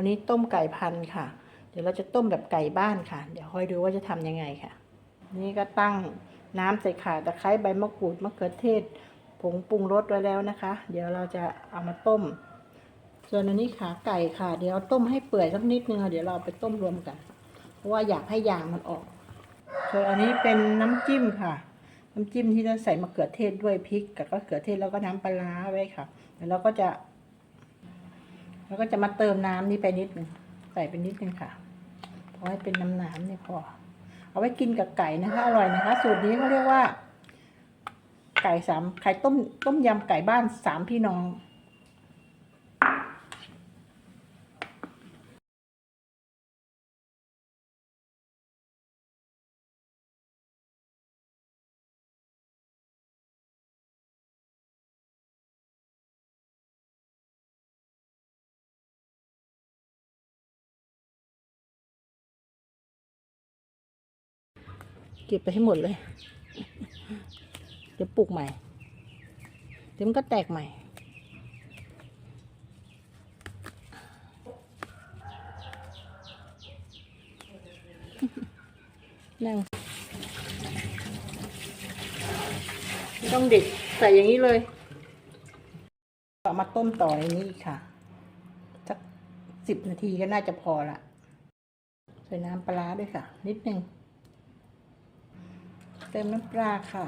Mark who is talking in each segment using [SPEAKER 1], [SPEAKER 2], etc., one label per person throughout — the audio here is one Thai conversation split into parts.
[SPEAKER 1] วันนี้ต้มไก่พันค่ะ เดี๋ยวเราจะต้มแบบไก่บ้านค่ะ เดี๋ยวค่อยดูว่าจะทำยังไงค่ะ นี่ก็ตั้งน้ำใส่ข่าตะไคร้ใบมะกรูดมะเขือเทศ ผงปรุงรสไว้แล้วนะคะ เดี๋ยวเราจะเอามาต้ม ส่วนอันนี้ขาไก่ค่ะ เดี๋ยวต้มให้เปื่อยสักนิดนึงค่ะเดี๋ยวเราไปต้มรวมกัน เพราะว่าอยากให้ยางมันออก ส่วนอันนี้เป็นน้ำจิ้มค่ะน้ำจิ้มที่เราใส่มะเขือเทศด้วยพริกกับมะเขือเทศแล้วก็น้ำปลาร้าไว้ค่ะ แล้วเราก็จะ แล้วก็จะมาเติมน้ำนี่ไปนิดนึงใส่ไปนิดนึงค่ะพอให้เป็นน้ำน้ำเนี่ยพอ เอาไว้กินกับไก่นะคะอร่อยนะคะ สูตรนี้เขาเรียกว่า ไก่สามไข่ต้มต้มยำไก่บ้านสามพี่น้อง เก็บไปให้หมดเลย เดี๋ยวปลูกใหม่ เดี๋ยวมันก็แตกใหม่ นั่ง ต้องเด็ดใส่อย่างนี้เลยเอามาต้มต่อในนี้อีกค่ะ สักสิบนาทีก็น่าจะพอละ ใส่น้ำปลาด้วยค่ะ นิดนึง เติมน้ำปลาค่ะ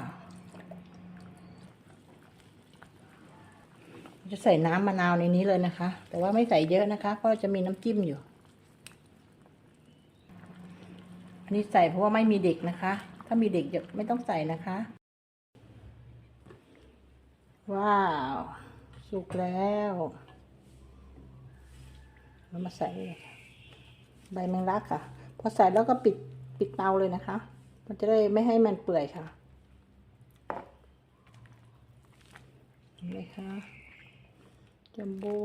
[SPEAKER 1] จะใส่น้ำมะนาวในนี้เลยนะคะ แต่ว่าไม่ใส่เยอะนะคะ เพราะจะมีน้ำจิ้มอยู่ อันนี้ใส่เพราะว่าไม่มีเด็กนะคะ ถ้ามีเด็กจะไม่ต้องใส่นะคะ ว้าว สุกแล้วเรามาใส่ใบแมงลักค่ะ พอใส่แล้วก็ปิดปิดเตาเลยนะคะ มันจะได้ไม่ให้มันเปื่อยค่ะเห็นไหมคะจัมโบ้